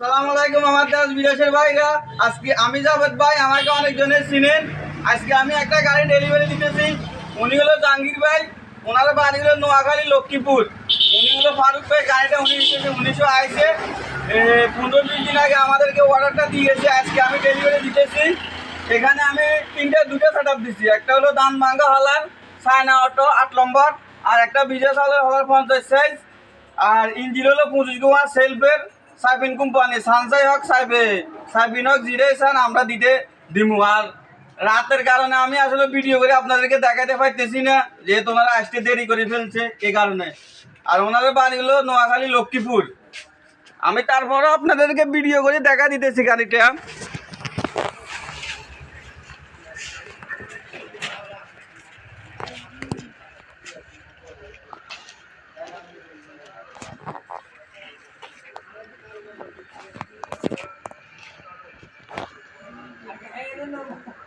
সালাম আলাইকুম আমার দাস বিদেশের ভাইরা। আজকে আমি জাভেদ ভাই, আমাকে অনেকজনের চিনেন। আজকে আমি একটা গাড়ি ডেলিভারি দিতেছি। উনি হলো জাহাঙ্গীর ভাই, ওনার বাড়ি হলো নোয়াখালী, লক্ষ্মীপুর। উনি হলো ফারুক ভাই, গাড়িটা উনি দিতেছে উনিশশো আইসে পনেরো বিশ দিন আগে আমাদেরকে অর্ডারটা দিয়ে গেছে আজকে আমি ডেলিভারি দিতেছি। এখানে আমি তিনটে, দুটো সেট আপ দিচ্ছি একটা হলো দান ভাঙ্গা হলার সায়না অটো, আট নম্বর, আর একটা বিজয় সালের হলার পঞ্চাশ সাইজ আর ইঞ্জিন হলো পঁচিশ গোয়া সেলফের সাইফিন কোম্পানি, সানসাই হক সাইবে সাইফিন হোক জিরে সান আমরা দিতে দিমু। আর রাতের কারণে আমি আসলে ভিডিও করে আপনাদেরকে দেখাতে পারতেছি না, যে তোমরা আসতে দেরি করে ফেলছে এ কারণে। আর ওনাদের বাড়ি হলো নোয়াখালী, লক্ষ্মীপুর। আমি তারপরও আপনাদেরকে ভিডিও করে দেখা দিতেছি গাড়িটা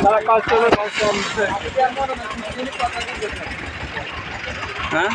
তারা কাজ চলে কাজ চলছে হ্যাঁ